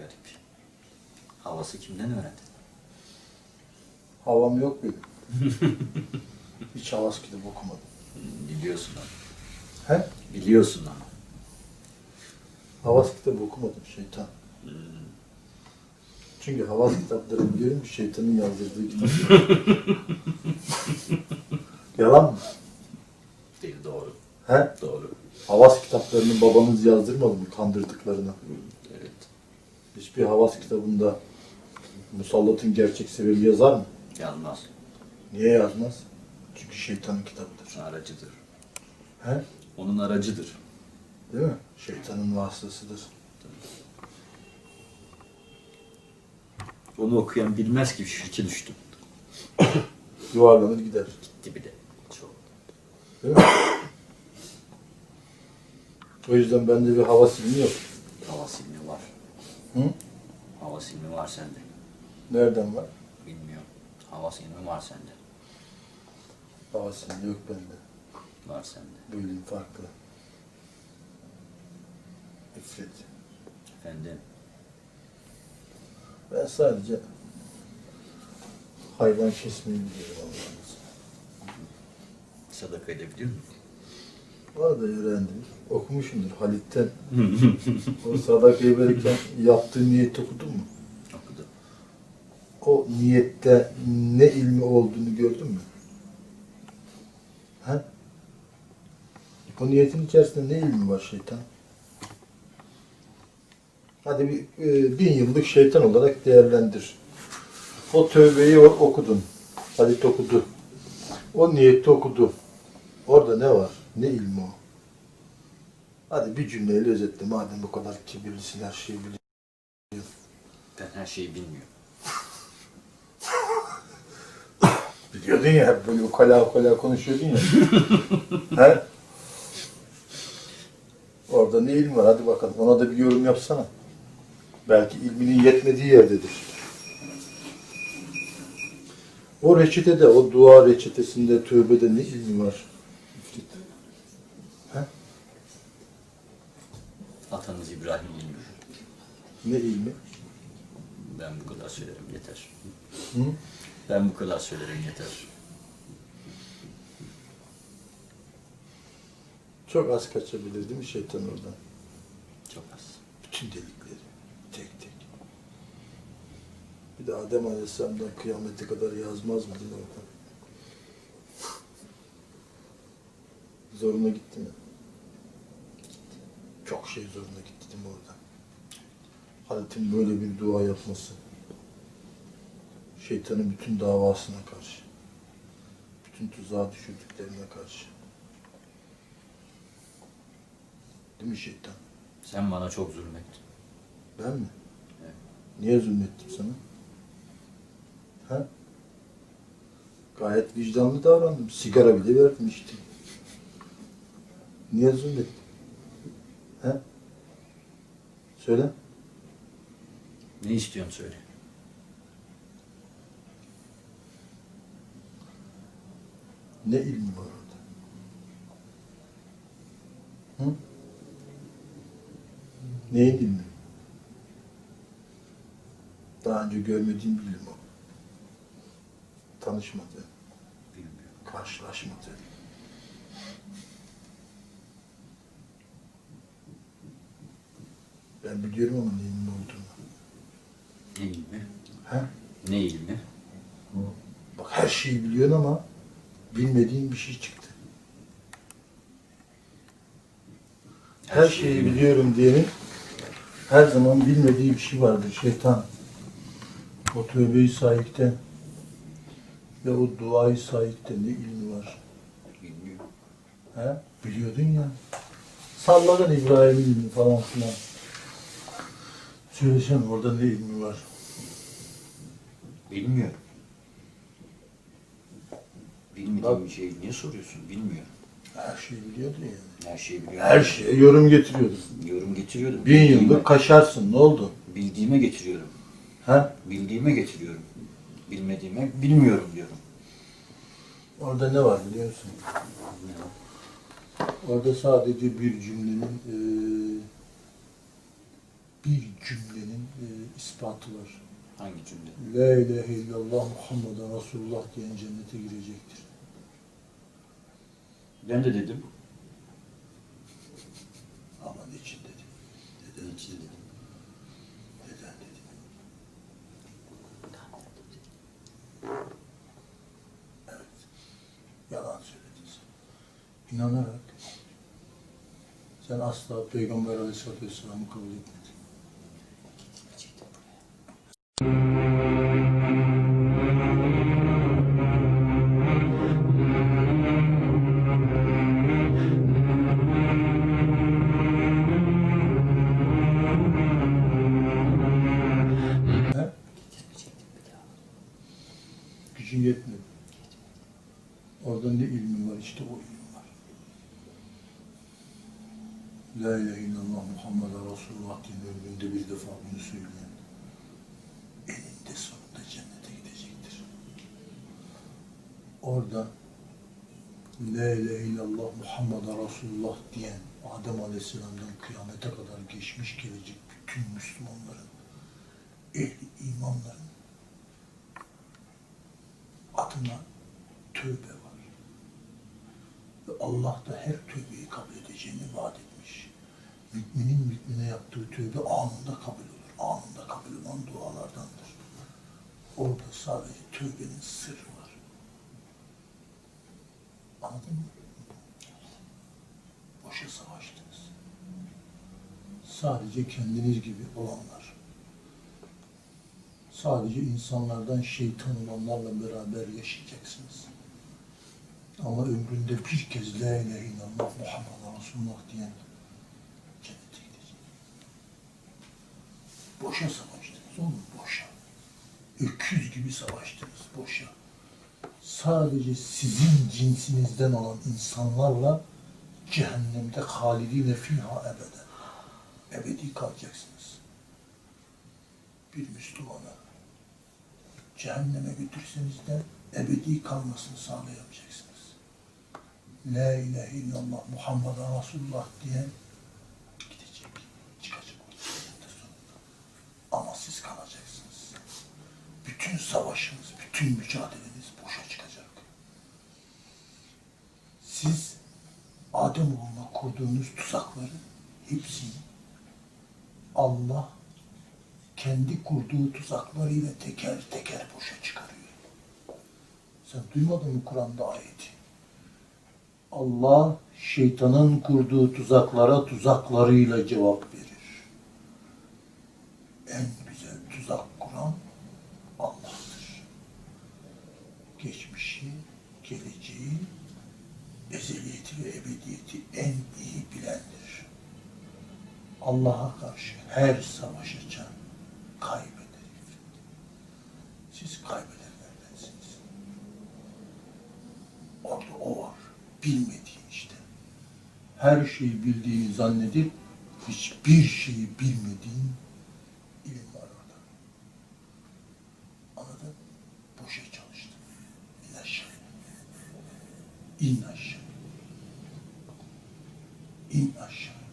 Garip. Havası kimden öğrendin? Havam yok benim. Hiç havas kitabı okumadım. Hmm, Biliyorsun ama. He? Biliyorsun ama. Havas kitabı okumadım şeytan. Hmm. Çünkü havas kitapları biliyorum ki şeytanın yazdırdığı kitaplar. Yalan mı? Değil doğru. He? Doğru. Havas kitaplarını babanız yazdırmadı mı kandırdıklarını? Hiçbir havas kitabında musallatın gerçek sebebi yazar mı? Yazmaz. Niye yazmaz? Çünkü şeytanın kitabıdır. Aracıdır. He? Onun aracıdır. Değil mi? Şeytanın vasıtasıdır. Onu okuyan bilmez ki şirke düştüm. Yuvarlanır gider. Gitti bile. Çok. Değil mi? O yüzden bende bir havas ilmi yok. Hava silmi. Hı? Hava silmi var sende. Nereden var? Bilmiyorum. Hava silmi var sende. Havas ilmi yok bende. Var sende. Bölüm farklı. İfrit. Efendim. Ben sadece hayvan kesmeyi biliyorum Allah'ınız. Sadaka edebiliyor musun? Orada öğrendim. Okumuşumdur Halit'ten. o sadakayı verirken yaptığı niyeti okudun mu? Okudu. O niyette ne ilmi olduğunu gördün mü? He? O niyetin içerisinde ne ilmi var şeytan? Hadi bir e, bin yıllık şeytan olarak değerlendir. O tövbeyi okudun. Halit okudu. O niyeti okudu. Orada ne var? Ne ilmi o? Hadi bir cümleyle özetle. Madem bu kadar kibirlisin her şeyi biliyorsun. Ben her şeyi bilmiyorum. Biliyordun ya hep böyle ukala ukala konuşuyordun ya. He? Orada ne ilim var hadi bakalım. Ona da bir yorum yapsana. Belki ilminin yetmediği yerdedir. O reçetede, o dua reçetesinde, tövbede ne ilmi var? İfrit. He? Atanız İbrahim bilmiyor. Ne ilmi? Ben bu kadar söylerim yeter. Hı? Ben bu kadar söylerim yeter. Çok az kaçabilir değil mi şeytan oradan? Çok az. Bütün delikleri tek tek. Bir de Adem Aleyhisselam'dan kıyamete kadar yazmaz mı değil mi oradan? Zoruna gitti mi? Çok şey zoruna gitti değil mi orada? Halit'in böyle bir dua yapması. Şeytanın bütün davasına karşı. Bütün tuzağa düşürdüklerine karşı. Değil mi şeytan? Sen bana çok zulmettin. Ben mi? Evet. Niye zulmettim sana? Ha? Gayet vicdanlı davrandım. Sigara bile verdim işte. Niye zulmettim? Ha? Söyle. Ne istiyorsun söyle. Ne ilmi var orada? Hı? Neyin ilmi? Daha önce görmediğim bir ilim o. Tanışmadı, Bilmiyorum. karşılaşmadı. Ben biliyorum ama neyin ne olduğunu. Ne ilmi? He? Ne ilmi? Bak her şeyi biliyorsun ama bilmediğin bir şey çıktı. Her şeyi biliyorum diyenin her zaman bilmediği bir şey vardır. Şeytan. O tövbeyi sahipte ve o duayı sahipte ne ilmi var? Bilmiyorum. He? Biliyordun ya. Salladın İbrahim'in ilmi falan filan. Söylesene orada ne ilmi var? Bilmiyorum. Bilmediğim bir şeyi niye soruyorsun? Bilmiyorum. Her şeyi biliyordun yani. Her şeyi biliyorum. Her şeye yorum getiriyordun. Yorum getiriyordum. Bin yıllık kaşarsın. Ne oldu? Bildiğime getiriyorum. Ha? Bildiğime getiriyorum. Bilmediğime bilmiyorum diyorum. Orada ne var biliyor musun? Ne var? Orada sadece bir cümlenin eee, bir cümlenin eee ispatı var. Hangi cümle? La ilahe illallah Muhammeden Resulullah diyen cennete girecektir. Ben de dedim. Ama niçin dedim? Neden? Niçin dedim? Neden dedim? Evet. Yalan söyledin sen. İnanarak sen asla Peygamber Aleyhisselatü Vesselam'ı kabul etmedin. Orada ne ilmin var? İşte o ilim var. La ilahe illallah Muhammed Resulullah diye ömründe bir defa bunu söyleyen eninde sonunda cennete gidecektir. Orada La ilahe illallah Muhammed Resulullah diyen Adem Aleyhisselam'dan kıyamete kadar geçmiş gelecek bütün Müslümanların ehli imanların adına tövbe. Ve Allah da her tövbeyi kabul edeceğini vaat etmiş. Müminin mümine yaptığı tövbe anında kabul olur. Anında kabul olan dualardandır. Orada sadece tövbenin sırrı var. Anladın mı? Boşa savaştınız. Sadece kendiniz gibi olanlar sadece insanlardan şeytan olanlarla beraber yaşayacaksınız. Ama ömründe bir kez La ilahe illallah Muhammed Resulullah diyen cennete gidecek. Boşa savaştınız oğlum boşa. Öküz gibi savaştınız boşa. Sadece sizin cinsinizden olan insanlarla cehennemde halidine fiha ebeden. Ebedi kalacaksınız. Bir Müslümana cehenneme götürseniz de ebedi kalmasını sağlayamayacaksınız. La ilahe illallah Muhammed Resulullah diyen gidecek, çıkacak. Ama siz kalacaksınız. Bütün savaşınız, bütün mücadeleniz boşa çıkacak. Siz Ademoğluna kurduğunuz tuzakların hepsini Allah kendi kurduğu tuzaklarıyla teker teker boşa çıkarıyor. Sen duymadın mı Kur'an'da ayeti? Allah şeytanın kurduğu tuzaklara tuzaklarıyla cevap verir. En güzel tuzak kuran Allah'tır. Geçmişi, geleceği, ezeliyeti ve ebediyeti en iyi bilendir. Allah'a karşı her savaş açan kaybeder. Siz kaybedenlerdensiniz. Orada o var. Bilmediğin işte. Her şeyi bildiğini zannedip hiçbir şeyi bilmediğin ilim var orada. Anladın? Boşa çalıştın. İn aşağı. İn aşağı. İn aşağı.